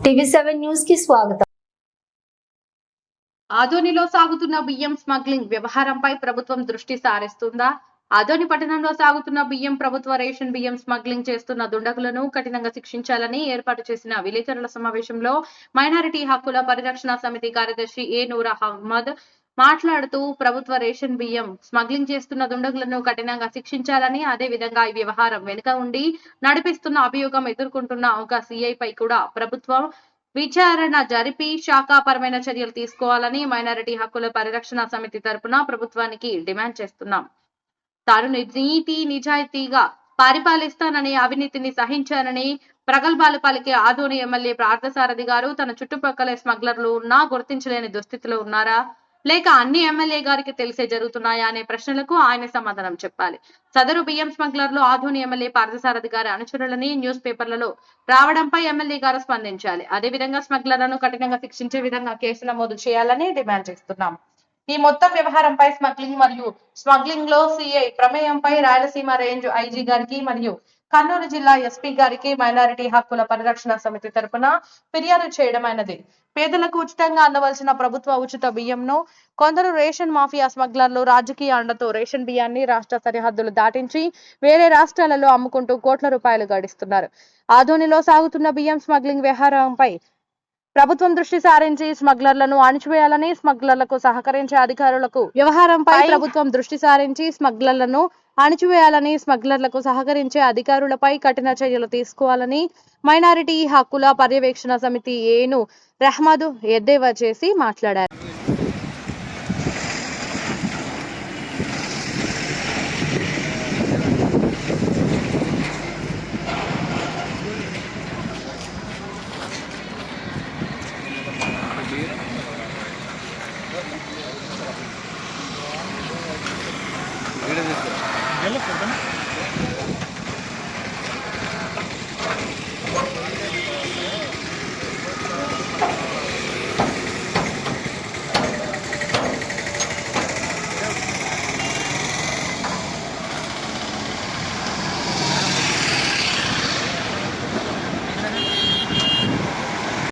TV seven న్యూస్కి స్వాగతం. ఆదోనిలో సాగుతున్న బియ్యం స్మగ్లింగ్ వ్యవహారంపై ప్రభుత్వం దృష్టి సారిస్తుందా? ఆదోని పట్టణంలో సాగుతున్న బియ్యం ప్రభుత్వ రేషన్ బియ్యం స్మగ్లింగ్ చేస్తున్న దుండగులను కఠినంగా శిక్షించాలని ఏర్పాటు చేసిన విలేకరుల సమావేశంలో మైనారిటీ హక్కుల పరిరక్షణ సమితి కార్యదర్శి ఏ నూరా అహ్మద్ మాట్లాడుతూ ప్రభుత్వ రేషన్ బియ్యం స్మగ్లింగ్ చేస్తున్న దుండగులను కఠినంగా శిక్షించాలని అదే విధంగా ఈ వ్యవహారం వెనుక ఉండి నడిపిస్తున్న అభియోగం ఎదుర్కొంటున్న ఒక సిఐపై కూడా ప్రభుత్వం విచారణ జరిపి శాఖాపరమైన చర్యలు తీసుకోవాలని మైనారిటీ హక్కుల పరిరక్షణ సమితి తరపున ప్రభుత్వానికి డిమాండ్ చేస్తున్నాం. తాను నీతి నిజాయితీగా పరిపాలిస్తానని అవినీతిని సహించానని ప్రగల్భాలు పలికే ఆదోని ఎమ్మెల్యే పార్థసారథి గారు తన చుట్టుపక్కల స్మగ్లర్లు ఉన్నా గుర్తించలేని దుస్థితిలో ఉన్నారా? లేక అన్ని ఎమ్మెల్యే గారికి తెలిసే జరుగుతున్నాయా అనే ప్రశ్నలకు ఆయన సమాధానం చెప్పాలి. సదరు బియ్యం స్మగ్లర్లు ఆధుని ఎమ్మెల్యే పార్థసారథి గారి అనుచరులని న్యూస్ పేపర్లలో రావడంపై ఎమ్మెల్యే గారు స్పందించాలి. అదే విధంగా స్మగ్లర్లను కఠినంగా శిక్షించే విధంగా కేసు నమోదు చేయాలని డిమాండ్ చేస్తున్నాం. ఈ మొత్తం వ్యవహారంపై స్మగ్లింగ్ మరియు స్మగ్లింగ్లో సిఐ ప్రమేయంపై రాయలసీమ రేంజ్ ఐజీ గారికి మరియు కర్నూలు జిల్లా ఎస్పీ గారికి మైనారిటీ హక్కుల పరిరక్షణ సమితి తరపున ఫిర్యాదు చేయడమైనది. పేదలకు ఉచితంగా అందవలసిన ప్రభుత్వ ఉచిత బియ్యంను కొందరు రేషన్ మాఫియా స్మగ్లర్లు రాజకీయ అండతో రేషన్ బియ్యాన్ని రాష్ట్ర సరిహద్దులు దాటించి వేరే రాష్ట్రాలలో అమ్ముకుంటూ కోట్ల రూపాయలు గడిస్తున్నారు. ఆధోనిలో సాగుతున్న బియ్యం స్మగ్లింగ్ వ్యవహారంపై ప్రభుత్వం దృష్టి సారించి స్మగ్లర్లను అణిచివేయాలని స్మగ్లర్లకు సహకరించే అధికారులకు వ్యవహారంపై ప్రభుత్వం దృష్టి సారించి స్మగ్లర్లను అణిచివేయాలని స్మగ్లర్లకు సహకరించే అధికారులపై కఠిన చర్యలు తీసుకోవాలని మైనారిటీ హక్కుల పర్యవేక్షణ సమితి ఏను రెహ్మద్ ఎద్దేవా చేసి మాట్లాడారు. இடதுக்கு